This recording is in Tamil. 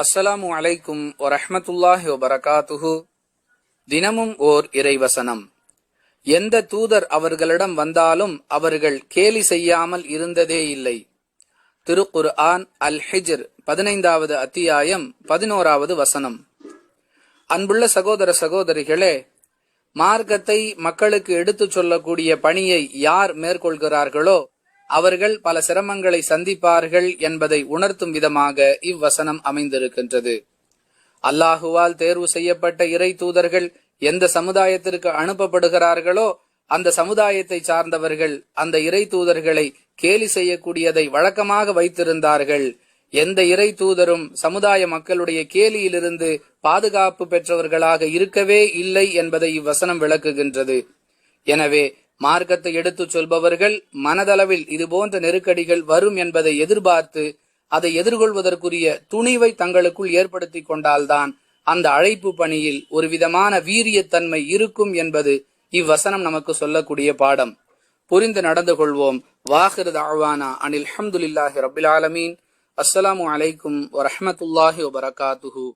அஸ்ஸலாமு அலைக்கும் வரஹமத்துல்லாஹி வபரகாத்துஹு. தினமும் ஓர் இறைவசனம். எந்த தூதர் அவர்களிடம் வந்தாலும் அவர்கள் கேலி செய்யாமல் இருந்ததே இல்லை. திருக்குர் ஆன் அல் ஹிஜர் பதினைந்தாவது அத்தியாயம் பதினோராவது வசனம். அன்புள்ள சகோதர சகோதரிகளே மார்க்கத்தை மக்களுக்கு எடுத்துச் சொல்லக்கூடிய பணியை யார் மேற்கொள்கிறார்களோ அவர்கள் பல சிரமங்களை சந்திப்பார்கள் என்பதை உணர்த்தும் விதமாக இவ்வசனம் அமைந்திருக்கின்றது. அல்லாஹுவால் தேர்வு செய்யப்பட்ட இறை தூதர்கள் எந்த சமுதாயத்திற்கு அனுப்பப்படுகிறார்களோ அந்த சமுதாயத்தை சார்ந்தவர்கள் அந்த இறை தூதர்களை கேலி செய்யக்கூடியதை வழக்கமாக வைத்திருந்தார்கள். எந்த இறை தூதரும் சமுதாய மக்களுடைய கேலியிலிருந்து பாதுகாப்பு பெற்றவர்களாக இருக்கவே இல்லை என்பதை இவ்வசனம் விளக்குகின்றது. எனவே மார்க்கத்தை எடுத்துச் சொல்பவர்கள் மனதளவில் இதுபோன்ற நெருக்கடிகள் வரும் என்பதை எதிர்பார்த்து அதை எதிர்கொள்வதற்குரிய துணிவை தங்களுக்குள் ஏற்படுத்தி கொண்டால்தான் அந்த அழைப்பு பணியில் ஒரு விதமான வீரியத்தன்மை இருக்கும் என்பது இவ்வசனம் நமக்கு சொல்லக்கூடிய பாடம். புரிந்து நடந்து கொள்வோம். வாஹிர் தாழ்வானா அனில் அஹமதுல்லாஹி ரபில் ஆலமீன். அஸ்ஸலாமு அலைக்கும் வரஹமத்துல்லாஹி வபரகாத்துஹூ.